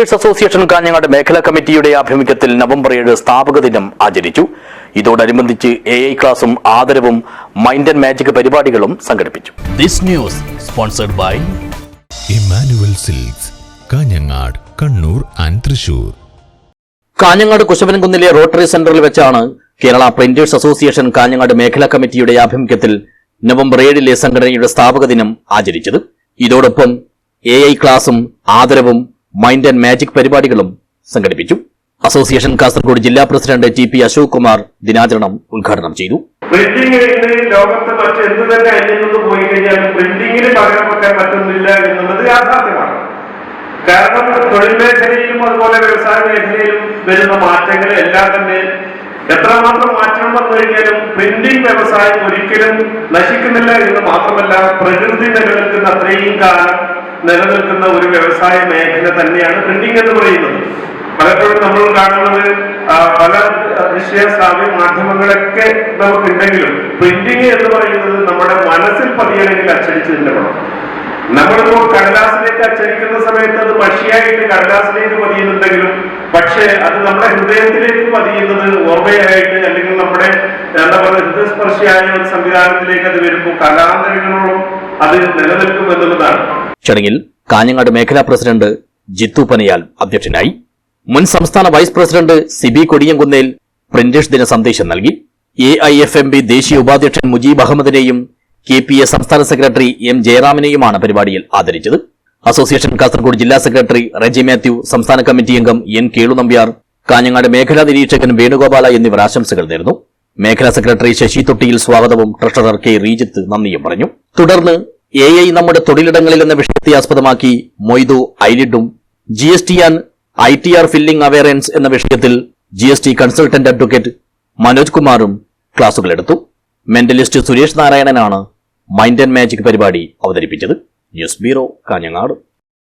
Printers association Kanhangad മേഖലാ കമ്മിറ്റിയുടെ ആഭിമുഖ്യത്തിൽ നവംബർ ഏഴ് സ്ഥാപക ദിനം ആചരിച്ചു. ഇതോടനുബന്ധിച്ച് എ ഐ ക്ലാസും ആദരവും മൈൻഡ് ആൻഡ് മാജിക് പരിപാടികളും സംഘടിപ്പിച്ചു. This news sponsored by Emmanuel silks Kanhangad Kannur and Thrissur Kanhangad കുശവൻകുന്നിലെ rotary സെന്ററിൽ വെച്ചാണ് കേരള പ്രിന്റേഴ്സ് അസോസിയേഷൻ കാഞ്ഞങ്ങാട് മേഖലാ കമ്മിറ്റിയുടെ ആഭിമുഖ്യത്തിൽ നവംബർ ഏഴിലെ സംഘടനയുടെ സ്ഥാപക ദിനം ആചരിച്ചത്. ഇതോടൊപ്പം എ ഐ ക്ലാസും ആദരവും മൈൻഡ് ആൻഡ് മാജിക് പരിപാടികളും സംഘടിപ്പിച്ചു. അസോസിയേഷൻ കാസർഗോഡ് ജില്ലാ president T P Ashok Kumar ദിനാചരണം ഉദ്ഘാടനം ചെയ്തു. പ്രിന്റിംഗ് ലോകത്ത് മറ്റെന്ത് തന്നെ അന്യം പോയി കഴിഞ്ഞാൽ പ്രിന്റിംഗിന് പകരം വെക്കാൻ പറ്റുന്നില്ല എന്നുള്ളത് യാഥാർത്ഥ്യമാണ്. കാരണം തൊഴിൽ മേഖലയിലും അതുപോലെ വ്യവസായ മേഖലയിലും വരുന്ന മാറ്റങ്ങൾ എല്ലാം തന്നെ എത്രമാത്രം മാറ്റം വന്നു കഴിഞ്ഞാലും പ്രിന്റിംഗ് വ്യവസായം ഒരിക്കലും നശിക്കുന്നില്ല എന്ന് മാത്രമല്ല പ്രകൃതി നിലനിൽക്കുന്ന അത്രയും കാലം നിലനിൽക്കുന്ന ഒരു വ്യവസായ മേഖല തന്നെയാണ് പ്രിന്റിംഗ് എന്ന് പറയുന്നത്. പലപ്പോഴും നമ്മൾ കാണുന്നത് പല വിഷയ ശ്രാവ്യ മാധ്യമങ്ങളൊക്കെ നമുക്കുണ്ടെങ്കിലും പ്രിന്റിംഗ് എന്ന് പറയുന്നത് നമ്മുടെ മനസ്സിൽ പതിയണമെങ്കിൽ അച്ചടിച്ചു തന്നെ നമ്മളിപ്പോൾ നമ്മളിപ്പോ കടലാസിലേക്ക് അച്ചടിക്കുന്ന സമയത്ത് അത് പക്ഷിയായിട്ട് കടലാസിലേക്ക് പതിയുന്നുണ്ടെങ്കിലും പക്ഷേ അത് നമ്മുടെ ഹൃദയത്തിലേക്ക് പതിയുന്നത് ഓർമ്മയായിട്ട് അല്ലെങ്കിൽ നമ്മുടെ എന്താ പറയുക ഹൃദയസ്പർശിയായ ഒരു സംവിധാനത്തിലേക്ക് അത് വരുമ്പോൾ കലാന്തരങ്ങളോളം അത് നിലനിൽക്കും എന്നുള്ളതാണ് ചടങ്ങിൽ കാഞ്ഞങ്ങാട് മേഖലാ പ്രസിഡന്റ് ജിത്തു പനയാൽ അധ്യക്ഷനായി. മുൻ സംസ്ഥാന vice president Sibi Kodiyamkunnel printers ദിന സന്ദേശം നൽകി. A I F M B ദേശീയ ഉപാധ്യക്ഷൻ മുജീബ് അഹമ്മദിനെയും കെ പി എ സംസ്ഥാന സെക്രട്ടറി എം ജയറാമിനെയുമാണ് പരിപാടിയിൽ ആദരിച്ചത്. അസോസിയേഷൻ കാസർഗോഡ് ജില്ലാ സെക്രട്ടറി റെജി മാത്യു സംസ്ഥാന കമ്മിറ്റി അംഗം എൻ കേളു നമ്പ്യാർ കാഞ്ഞങ്ങാട് മേഖലാ നിരീക്ഷകൻ വേണുഗോപാല എന്നിവർ ആശംസകൾ നേർന്നു മേഖലാ സെക്രട്ടറി ശശി തൊട്ടിയിൽ സ്വാഗതവും ട്രഷറർ കെ റീജിത്ത് നന്ദിയും പറഞ്ഞു. തുടർന്ന് എ ഐ നമ്മുടെ തൊഴിലിടങ്ങളിൽ എന്ന വിഷയത്തെ ആസ്പദമാക്കി Moidu ഐലിഡും G S T and I T R filing awareness എന്ന വിഷയത്തിൽ G S T consultant advocate Manoj കുമാറും ക്ലാസുകൾ എടുത്തു മെന്റലിസ്റ്റ് സുരേഷ് നാരായണനാണ് മൈൻഡ് ആൻഡ് മാജിക് പരിപാടി അവതരിപ്പിച്ചത്. News bureau Kanhangad.